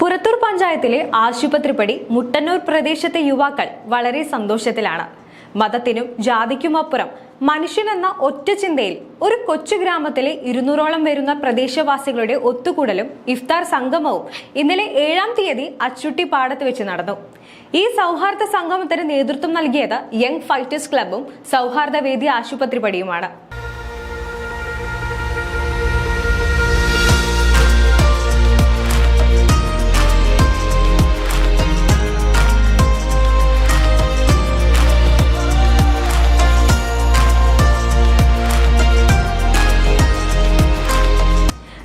പുറത്തൂർ പഞ്ചായത്തിലെ ആശുപത്രിപ്പടി മുട്ടന്നൂർ പ്രദേശത്തെ യുവാക്കൾ വളരെ സന്തോഷത്തിലാണ്. മതത്തിനും ജാതിക്കുമപ്പുറം മനുഷ്യനെന്ന ഒറ്റ ചിന്തയിൽ ഒരു കൊച്ചു ഗ്രാമത്തിലെ ഇരുന്നൂറോളം വരുന്ന പ്രദേശവാസികളുടെ ഒത്തുകൂടലും ഇഫ്താർ സംഗമവും ഇന്നലെ ഏഴാം തീയതി അച്ചുട്ടി പാടത്ത് വെച്ച് നടന്നു. ഈ സൗഹാർദ്ദ സംഗമത്തിന് നേതൃത്വം നൽകിയത് യങ് ഫൈറ്റേഴ്സ് ക്ലബും സൗഹാർദ്ദ വേദി ആശുപത്രിപ്പടിയുമാണ്.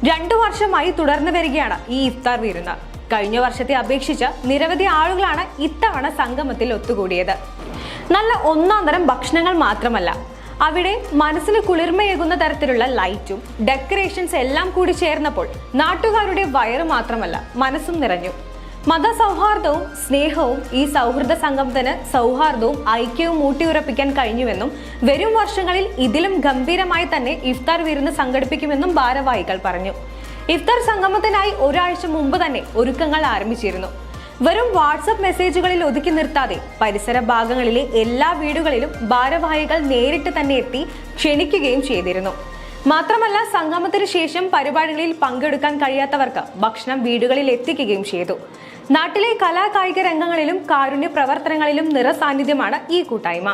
രണ്ടു വർഷമായി തുടർന്നു വരികയാണ് ഈ ഇഫ്താർ വിരുന്ന്. കഴിഞ്ഞ വർഷത്തെ അപേക്ഷിച്ച് നിരവധി ആളുകളാണ് ഇത്തവണ സംഗമത്തിൽ ഒത്തുകൂടിയത്. നല്ല ഒന്നാം തരം ഭക്ഷണങ്ങൾ മാത്രമല്ല അവിടെ മനസ്സിന് കുളിർമയേകുന്ന തരത്തിലുള്ള ലൈറ്റും ഡെക്കറേഷൻസ് എല്ലാം കൂടി ചേർന്നപ്പോൾ നാട്ടുകാരുടെ വയറ് മാത്രമല്ല മനസ്സും നിറഞ്ഞു. മതസൗഹാർദ്ദവും സ്നേഹവും ഈ സൗഹൃദ സംഗമത്തിന് സൗഹാർദ്ദവും ഐക്യവും ഊട്ടിയുറപ്പിക്കാൻ കഴിഞ്ഞുവെന്നും വരും വർഷങ്ങളിൽ ഇതിലും ഗംഭീരമായി തന്നെ ഇഫ്താർ വിരുന്ന് സംഘടിപ്പിക്കുമെന്നും ഭാരവാഹികൾ പറഞ്ഞു. ഇഫ്താർ സംഗമത്തിനായി ഒരാഴ്ച മുമ്പ് തന്നെ ഒരുക്കങ്ങൾ ആരംഭിച്ചിരുന്നു. വെറും വാട്സപ്പ് മെസ്സേജുകളിൽ ഒതുക്കി നിർത്താതെ പരിസര ഭാഗങ്ങളിലെ എല്ലാ വീടുകളിലും ഭാരവാഹികൾ നേരിട്ട് തന്നെ എത്തി ക്ഷണിക്കുകയും ചെയ്തിരുന്നു. മാത്രമല്ല സംഗമത്തിന് ശേഷം പരിപാടികളിൽ പങ്കെടുക്കാൻ കഴിയാത്തവർക്ക് ഭക്ഷണം വീടുകളിൽ എത്തിക്കുകയും ചെയ്തു. നാട്ടിലെ കലാകായിക രംഗങ്ങളിലും കാരുണ്യ പ്രവർത്തനങ്ങളിലും നിറസാന്നിധ്യമാണ് ഈ കൂട്ടായ്മ.